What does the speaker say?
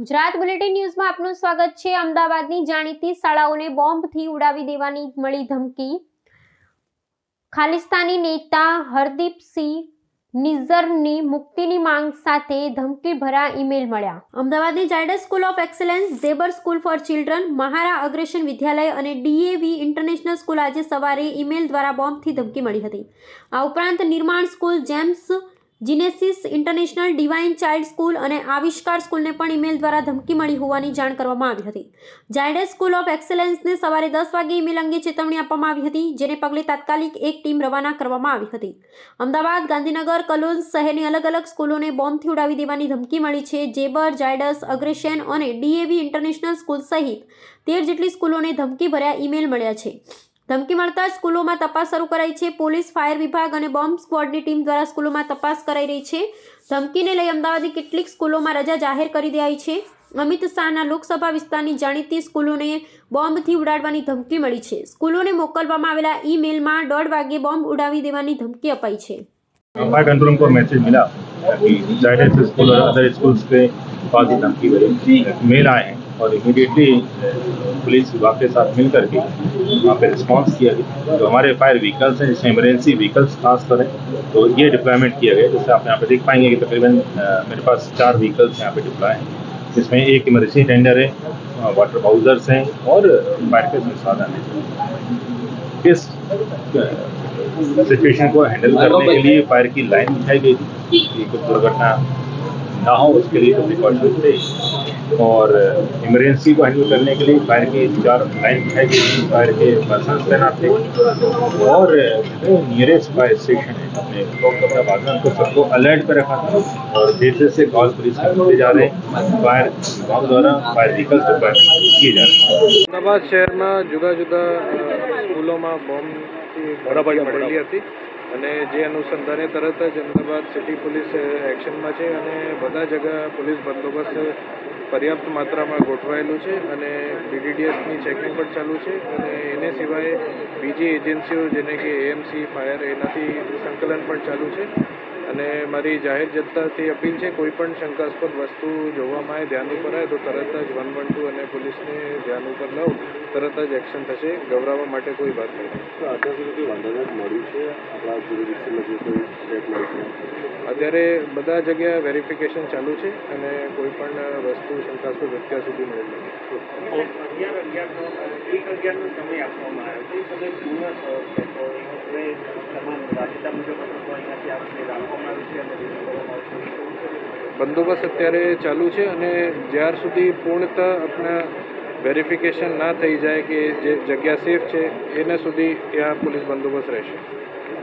Gujarat bulletin ન્યૂઝમાં આપનું સ્વાગત છે. અમદાવાદની જાણીતી શાળાઓને બોમ્બથી ઉડાવી દેવાની મળી ધમકી. ખાલિસ્તાની નેતા હરદીપસિંહ નિઝરની મુક્તિની માંગ સાથે ધમકી ભરા ઈમેલ મળ્યા. અમદાવાદની Zydus school of excellence, Zebar school for children, મહારા અગ્રેશન વિદ્યાલય અને ડીએવી ઇન્ટરનેશનલ સ્કૂલ આજે સવારે ઈમેલ દ્વારા બોમ્બથી ધમકી મળી હતી. આ ઉપરાંત નિર્માણ school Gems Genesis international divine child school અને આવિષ્કાર સ્કૂલને પણ ઈમેલ દ્વારા ધમકી મળી હોવાની જાણ કરવામાં આવી હતી. ઝાયડસ સ્કૂલ ઓફ એક્સેલન્સને સવારે દસ વાગે ઈમેલ અંગે ચેતવણી આપવામાં આવી હતી, જેને પગલે તાત્કાલિક એક ટીમ રવાના કરવામાં આવી હતી. અમદાવાદ, ગાંધીનગર, કલોલ શહેરની અલગ અલગ સ્કૂલોને બોમ્બથી ઉડાવી દેવાની ધમકી મળી છે. જેબર, ઝાયડસ અગ્રેશન અને ડીએવી ઇન્ટરનેશનલ સ્કૂલ સહિત તેર જેટલી સ્કૂલોને ધમકી ભર્યા ઈમેલ મળ્યા છે. ધમકી મળતા જ સ્કૂલોમાં તપાસ શરૂ કરાઈ છે પોલીસ ફાયર વિભાગ અને બોમ્બ સ્ક્વોડની ટીમ દ્વારા સ્કૂલોમાં તપાસ કરાઈ રહી છે ધમકીને લઈ અમદાવાદની કેટલીક સ્કૂલોમાં રજા જાહેર કરી દેવાઈ છે અમિત શાહના લોકસભા વિસ્તારની જાણીતી સ્કૂલોને બોમ્બથી ઉડાડવાની ધમકી મળી છે સ્કૂલોને મોકલવામાં આવેલા ઈમેલમાં દોઢ વાગે બોમ્બ ઉડાવી દેવાની ધમકી અપાઈ છે फायर कंट्रोल को मैसेज मिला कि जायडेस स्कूल और अदर स्कूल्स के पास ही धमकी भरी मेल आए हैं और इमीडिएटली पुलिस विभाग के साथ मिल करके वहाँ पे रिस्पॉन्स किया गया। जो हमारे फायर व्हीकल्स हैं जिसमें इमरजेंसी व्हीकल्स खास कर हैं तो ये डिप्लॉयमेंट किया गया जैसे आप यहाँ पे देख पाएँगे कि तकरीबन मेरे पास चार व्हीकल्स यहाँ पे डिप्लॉय हैं जिसमें एक इमरजेंसी टेंडर है वाटर बाउजर्स हैं और फायर के संसाधन हैं इस सिचुएशन को हैंडल करने के लिए फायर की लाइन बिछाई गई थी कि कुछ दुर्घटना ना हो उसके लिए तो प्रिकॉशन थे। और इमरजेंसी को हैंडल करने के लिए फायर की चार लाइन बिछाई गई थी फायर के पर्सन तैनात थे और नियरेस्ट फायर स्टेशन है अपने कोलकाता बाजार को सबको अलर्ट पर रखा था और जैसे से कॉल पुलिस को मिलते जा रहे हैं फायर विभाग द्वारा फायर व्हीकल्स डिप्लॉयमेंट किए जा रहे हैं અમદાવાદ શહેરમાં જુદા જુદા અ, સ્કૂલોમાં બોમ્બથી ધમકી મળેલી હતી અને જે અનુસંધાને તરત જ અમદાવાદ સિટી પોલીસ અ, એક્શનમાં છે અને બધા જગા પોલીસ બંદોબસ્ત પર્યાપ્ત માત્રામાં ગોઠવાયેલું છે અને બીડીડીએસની ચેકિંગ પણ ચાલુ છે અને એને સિવાય બીજી એજન્સીઓ જેને કે એએમસી ફાયર એનાથી સંકલન પણ ચાલુ છે. અને મારી જાહેર જનતાથી અપીલ છે કોઈ પણ શંકાસ્પદ વસ્તુ જોવામાં આવે ધ્યાન ઉપર આવે તો તરત જ વન વન ટુ અને પોલીસને ધ્યાન ઉપર લઉં તરત જ એક્શન થશે ગભરાવા માટે કોઈ વાત નહીં. અત્યાર સુધી વાંધાનાટ મળ્યું છે? આપણા જ્યુરિડિક્શનમાં અત્યારે બધા જગ્યાએ વેરિફિકેશન ચાલુ છે અને કોઈ પણ વસ્તુ શંકાસ્પદ અત્યાર સુધી મળેલ નથી. બંદોબસ્ત અત્યારે ચાલુ છે અને જ્યાર સુધી પૂર્ણતઃ આપણા વેરિફિકેશન ના થઈ જાય કે જે જગ્યા સેફ છે, એના સુધી ત્યાં પોલીસ બંદોબસ્ત રહેશે.